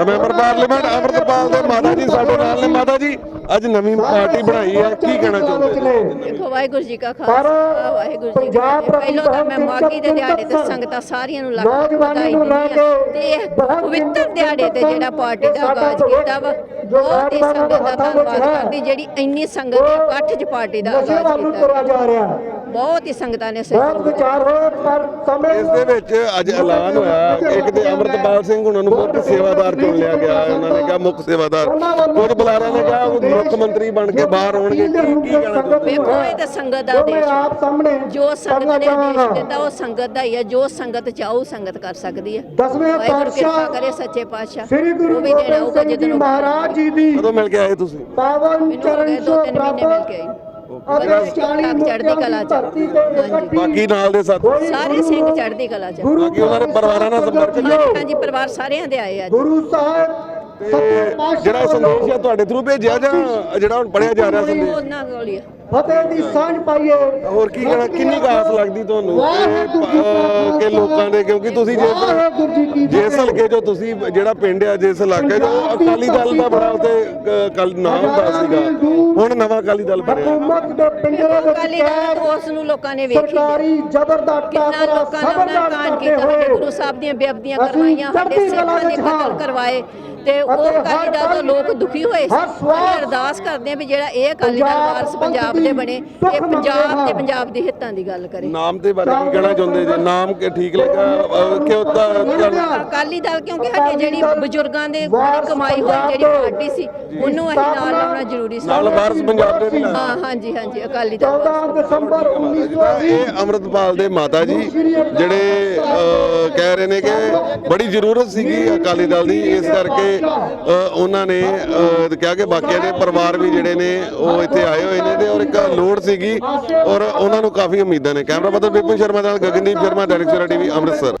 ਤਾਂ member parliament Amritpal ਦੇ ਮਾਤਾ ਜੀ ਸਾਡੇ ਨਾਲ ਨੇ। ਮਾਤਾ ਜੀ ਅੱਜ ਨਵੀਂ ਪਾਰਟੀ ਬਣਾਈ ਹੈ ਕੀ ਕਹਿਣਾ ਚਾਹੁੰਦੇ ਹੋ ਦੇਖੋ ਵਾਹਿਗੁਰੂ ਜੀ ਕਾ ਖਾਲਸਾ ਵਾਹਿਗੁਰੂ ਜੀ ਕੀ ਫਤਿਹ। ਪਹਿਲਾਂ ਤਾਂ ਮੈਂ ਮਾਗੀ ਦੇ ਦਿਹਾੜੇ ਤੇ ਸੰਗਤਾਂ ਸਾਰੀਆਂ ਨੂੰ ਲੱਖ ਲੱਖ ਵਧਾਈ ਦਿੰਦੀ ਹਾਂ ਤੇ ਇਹ ਪਵਿੱਤਰ ਦਿਹਾੜੇ ਤੇ ਜਿਹੜਾ ਪਾਰਟੀ ਦਾ ਆਗਾਜ਼ ਕੀਤਾ ਵਾ ਬਹੁਤ ਹੀ ਸੰਗਤ ਦਾ ਧੰਨਵਾਦ ਕਰਦੀ ਜਿਹੜੀ ਇੰਨੀ ਸੰਗਤ ਇਕੱਠ 'ਚ ਪਾਰਟੀ ਦਾ ਆਗਾਜ਼ ਕੀਤਾ। ਤੁਰਿਆ ਜਾ ਰਿਹਾ। ਬਹੁਤ ਹੀ ਸੰਗਤਾਂ ਨੇ ਬਹੁਤ ਸਹਿਯੋਗ ਦਿੱਤਾ ਵਿਚਾਰ ਹੋਏ ਪਰ ਸਮੇਂ ਇਸ ਦੇ ਵਿੱਚ ਅੱਜ ਐਲਾਨ ਹੋਇਆ ਇੱਕ ਤੇ ਅਮਰਤਪਾਲ ਸਿੰਘ ਉਹਨਾਂ ਨੂੰ ਮੁੱਖ ਸੇਵਾਦਾਰ ਚੁਣ ਲਿਆ ਗਿਆ ਉਹਨਾਂ ਨੇ ਕਿਹਾ ਮੁੱਖ ਸੇਵਾਦਾਰ ਕੁਝ ਬੁਲਾਰਿਆਂ ਨੇ ਕਿਹਾ ਉਹ ਮੁੱਖ ਮੰਤਰੀ ਬਣ ਕੇ ਬਾਹਰ ਆਉਣਗੇ ਕੀ ਕੀ ਕਹਿਣਾ ਚਾਹੁੰਦੇ? ਵੇਖੋ ਇਹ ਤਾਂ ਸੰਗਤ ਦਾ ਦੇਸ਼ ਹੈ। ਆਪ ਸਾਹਮਣੇ ਜੋ ਸੰਗਤ ਨੇ। ਦੇਸ਼ ਦਿੱਤਾ ਉਹ ਸੰਗਤ ਦਾ ਹੀ ਹੈ ਜੋ ਸੰਗਤ ਚਾਹੂ ਸੰਗਤ ਕਰ ਸਕਦੀ ਹੈ ਦਸਵੇਂ ਪਾਤਸ਼ਾਹ ਕਰੇ ਸੱਚੇ ਪਾਤਸ਼ਾਹ ਸ੍ਰੀ ਗੁਰੂ ਗੋਬਿੰਦ ਸਿੰਘ ਜੀ ਜਦੋਂ ਮਹਾਰਾਜ ਜੀ ਦੀ ਕਦੋਂ ਮਿਲ ਕੇ ਆਏ ਤੁਸੀਂ ਪਾਵਨ ਚਰਨ ਗਏ ਦੋ ਛੋਹ ਤਿੰਨ ਮਹੀਨੇ ਮਿਲ ਕੇ ਆਈ ਅਤੇ 40 ਠੀਕ ਠਾਕ ਚੜ੍ਹਦੀ ਕਲਾ ਚ। ਧਰਤੀ ਤੇ ਇਕੱਠੀ ਬਾਕੀ ਨਾਲ ਦੇ ਸਾਥੀ। ਸਾਰੇ ਸਿੰਘ ਚੜ੍ਹਦੀ ਕਲਾ ਚ। ਗੁਰੂ ਬਾਕੀ ਉਹਨਾਂ ਦੇ ਪਰਿਵਾਰਾਂ ਨਾਲ ਸੰਪਰਕ ਹਾਂਜੀ ਹਾਂਜੀ ਪਰਿਵਾਰ ਸਾਰਿਆਂ ਦੇ ਆਏ ਅੱਜ। ਗੁਰੂ ਸਾਹਿਬ ਤੇ ਜਿਹੜਾ ਇਹ ਸੰਦੇਸ਼ ਹੈ ਤੁਹਾਡੇ ਥਰੂ ਭੇਜਿਆ ਜਾਂ ਜਿਹੜਾ ਹੁਣ ਪੜਿਆ ਜਾ ਰਿਹਾ ਸੰਦੇਸ਼? ਉਹਨਾਂ ਕੋਲ ਹੀ ਆ। ਫਤਿਹ ਦੀ ਸਾਂਝ ਪਾਈਏ ਹੋਰ ਕੀ ਕਹਿਣਾ? ਕਿੰਨੀ ਆਸ ਲੱਗਦੀ ਤੁਹਾਨੂੰ? ਕਿ, ਲੋਕਾਂ ਦੇ ਕਿਉਂਕਿ ਤੁਸੀਂ ਜੇ ਜਿਸ ਹਲਕੇ ਜੋ ਤੁਸੀਂ ਜਿਹੜਾ ਪਿੰਡ ਆ ਜਿਸ ਇਲਾਕੇ ਜੋ ਅਕਾਲੀ ਦਲ ਦਾ ਬੜਾ ਉਤੇ ਕੱਲ ਨਾਮ ਹੁੰਦਾ ਸੀਗਾ। ਹੁਣ ਨਵਾਂ ਅਕਾਲੀ ਦਲ ਬਣਿਆ। ਹਕੂਮਤ ਦੇ ਪਿੰਜਰੇ ਵਿੱਚ ਅਕਾਲੀ ਦਲ ਕੈਦ ਉਸ ਨੂੰ ਲੋਕਾਂ ਨੇ ਵੇਖੀ। ਸਰਕਾਰੀ ਜ਼ਬਰ ਦਾ ਟਾਕਰਾ ਸਬਰ ਨਾਲ ਕਾਂਡ ਕਰਦੇ ਹੋਏ। ਗੁਰੂ ਸਾਹਿਬ ਦੀਆਂ ਬੇਅਬਦੀਆਂ ਕਰਵਾਈਆਂ ਸਾਡੇ ਸਿੱਖਾਂ ਦੇ ਕਤਲ। ਕਰਵਾਏ। ਤੇ ਉਹ ਅਕਾਲੀ ਦਲ ਤੋਂ ਲੋਕ ਦੁਖੀ ਹੋਏ ਸੀ। ਅਸੀਂ ਅਰਦਾਸ ਕਰਦੇ ਆ ਵੀ ਜਿਹੜਾ ਇਹ ਅਕਾਲੀ ਦਲ ਵਾਰਸ ਪੰਜਾਬ ਦੇ ਬਣੇ ਇਹ ਪੰਜਾਬ ਤੇ ਹਾਂ। ਪੰਜਾਬ ਦੇ ਹਿੱਤਾਂ ਦੀ ਗੱਲ ਕਰੇ। ਨਾਮ ਦੇ ਬਾਰੇ ਕੀ ਕਹਿਣਾ ਚਾਹੁੰਦੇ ਜੇ? ਨਾਮ ਕਿ ਠੀਕ ਲੱਗਾ? ਅਹ, ਕਿਉਂ ਤਾਂ ਅਕਾਲੀ ਦਲ। ਕਿਉਂਕਿ ਸਾਡੀ ਜਿਹੜੀ ਬਜ਼ੁਰਗਾਂ ਦੇ ਬੜੀ ਕਮਾਈ ਹੋਈ ਜਿਹੜੀ ਪਾਰਟੀ ਸੀ ਉਹਨੂੰ ਅਸੀਂ ਨਾਲ ਲਾਉਣਾ ਜ਼ਰੂਰੀ ਸੀ। ਨਾਲ ਵਾਰਸ ਪੰਜਾਬ ਦੇ ਵੀ ਹਾਂ ਹਾਂਜੀ ਹਾਂਜੀ ਅਕਾਲੀ ਦਲ 14 ਦਸੰਬਰ ਤਾਂ 1920 ਇਹ ਅਮਰਤਪਾਲ ਦੇ ਮਾਤਾ ਜੀ ਜਿਹੜੇ ਅਹ, ਕਹਿ ਰਹੇ ਨੇ ਕਿ ਬੜੀ ਜ਼ਰੂਰਤ ਸੀਗੀ ਅਕਾਲੀ ਦਲ ਦੀ ਇਸ ਕਰਕੇ ਉਹਨਾਂ ਨੇ ਅਹ, ਕਿਹਾ ਕਿ ਬਾਕੀਆਂ ਦੇ ਪਰਿਵਾਰ ਵੀ ਜਿਹੜੇ ਨੇ ਉਹ ਇੱਥੇ ਆਏ ਹੋਏ ਨੇ ਤੇ ਔਰ ਇੱਕ ਲੋੜ ਸੀਗੀ ਔਰ ਉਹਨਾਂ ਨੂੰ ਕਾਫੀ ਉਮੀਦਾਂ ਨੇ। ਕੈਮਰਾ ਪਰਸਨ ਵਿਪਨ ਸ਼ਰਮਾ ਨਾਲ ਗਗਨਦੀਪ ਸ਼ਰਮਾ ਡਾਇਰੈਕਟਰ ਟੀਵੀ ਅੰਮ੍ਰਿਤਸਰ।